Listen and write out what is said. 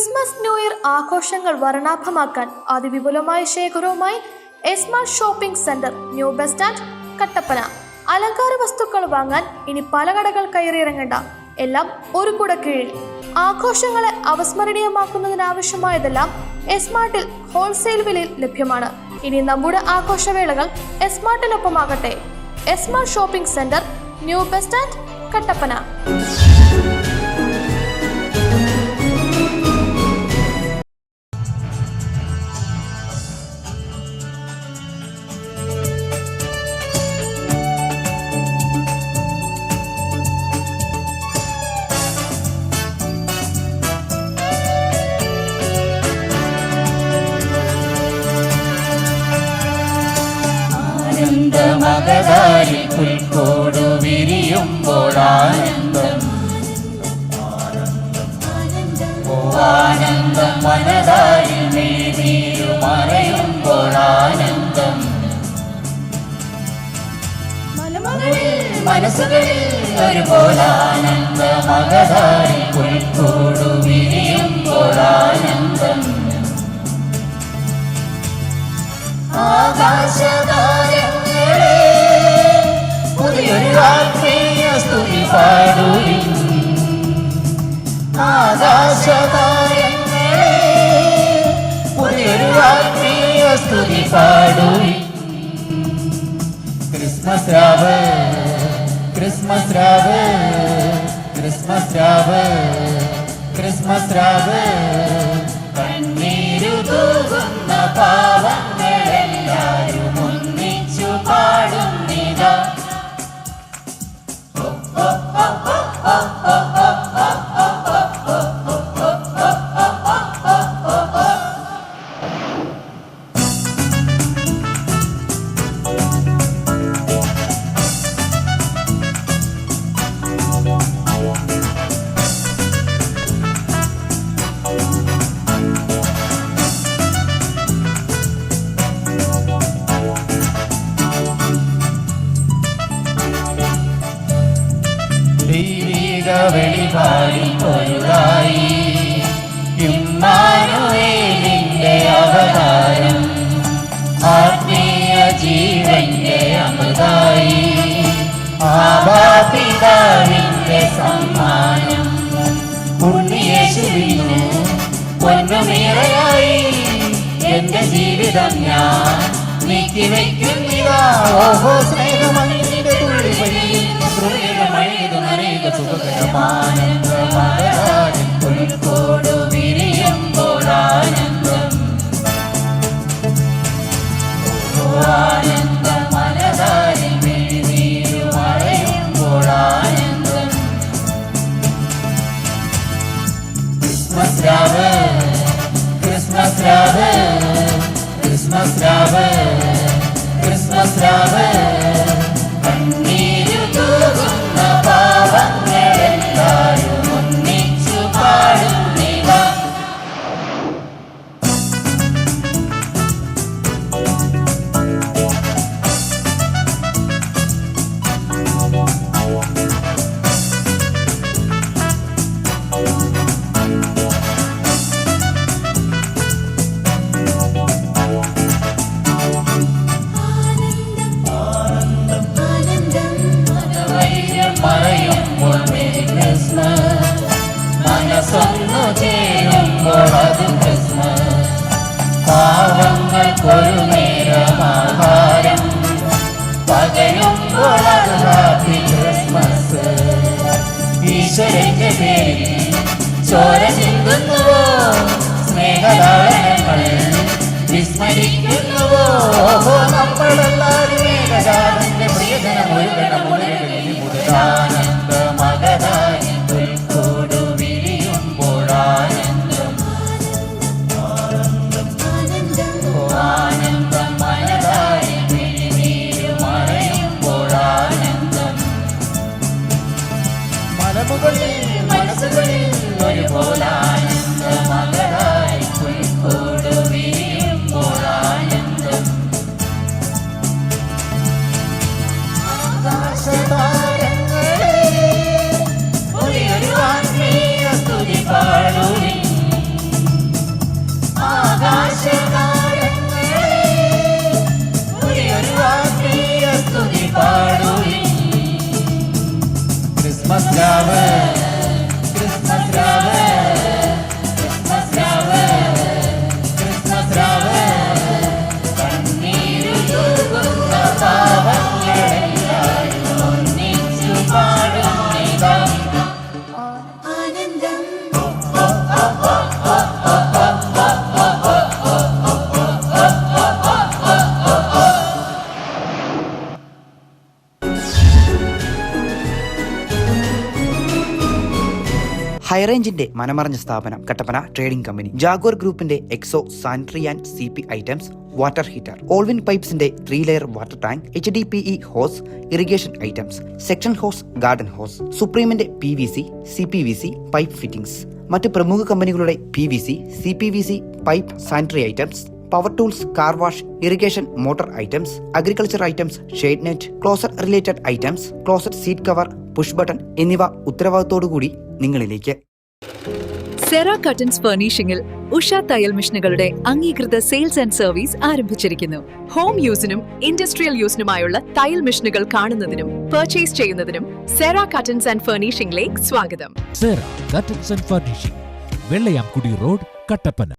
Christmas new year ആഘോഷങ്ങൾ വർണാഭമാക്കാൻ അതിവിപുലമായ ശേഖരവുമായി Smart shopping centre new bus stand Kattappana. അലങ്കാര വസ്തുക്കൾ വാങ്ങാൻ ഇനി പല കടകൾ കയറിയിറങ്ങേണ്ട. എല്ലാം ഒരു കുട കീഴിൽ. ആഘോഷങ്ങളെ അവസ്മരണീയമാക്കുന്നതിനാവശ്യമായതെല്ലാം എസ്മാർട്ടിൽ ഹോൾസെയിൽ വിലയിൽ ലഭ്യമാണ്. ഇനി നമ്മുടെ ആഘോഷവേളകൾ എസ്മാർട്ടിനൊപ്പമാകട്ടെ. Smart shopping centre new bus stand Kattappana. ആനന്ദമകതാരി പുൽക്കോടു വിരിയുമ്പോൾ ആനന്ദം ആനന്ദം മനതാരി മേനീരു മറയുമ്പോൾ ആനന്ദം മനസ്സുകളിൽ ഒരുപോലെ ആനന്ദമകതാരി പുൽക്കോടു വിരിയുമ്പോൾ സ്തുതി പാടുവിൻ ക്രിസ്മസ് രാവ് ക്രിസ്മസ് രാവ് ക്രിസ്മസ് രാവ് ക്രിസ്മസ് രാവ്. കണ്ണീരു തൂകുന്ന പാവങ്ങളെല്ലാരും വെളിപാടി പൊരുതായി ഇമ്മാനുവേലിന്റെ അവതാരം ആത്മീയ ജീവന്റെ അമൃതായി. ആബാപിതാവിന്റെ സമ്മാനം ഉണ്ണിയേശുവിനു പൊന്നുമേറയായി എന്റെ ജീവിതം ഞാൻ നീക്കി വയ്ക്കുന്നില്ല ഓഹോ സ്നേഹമണിയുടെ fine പകരുമ്പോൾ a happy ക്രിസ്മസ് ഈശ്വരന്റെ പേരിൽ ചോര ചിന്തുന്നുവോ സ്നേഹദാനങ്ങൾ വിസ്മരിക്കുന്നുവോ passava ഹൈറേഞ്ചിന്റെ മനമറിഞ്ഞ സ്ഥാപനം കട്ടപ്പന ട്രേഡിംഗ് കമ്പനി. ജാഗോർ ഗ്രൂപ്പിന്റെ എക്സോ sanitary and C P items water heater. ഓൾവിൻ പൈപ്സിന്റെ three layer water tank H D P E hose irrigation items section hose garden hose സുപ്രീമിന്റെ P V C C P V C pipe fittings. മറ്റ് പ്രമുഖ കമ്പനികളുടെ P V C C P V C pipe sanitary items power tools car wash irrigation motor items agriculture items shade net closet related items closet seat cover push button എന്നിവ ഉത്തരവാദിത്തോടുകൂടി നിങ്ങളിലേക്ക് Cera curtains ഫർണിഷിംഗിൽ Usha തയ്യൽ മെഷീനുകളുടെ അംഗീകൃത sales and service ആരംഭിച്ചിരിക്കുന്നു. Home യൂസിനും industrial യൂസിനുമായുള്ള തയ്യൽ മെഷീനുകൾ കാണുന്നതിനും പർച്ചേസ് ചെയ്യുന്നതിനും സെറ കട്ടൻസ് ആൻഡ് ഫർണിഷിംഗിലേക്ക് സ്വാഗതം. Sera curtains and furnishing Vellayamkudy road Kattappana.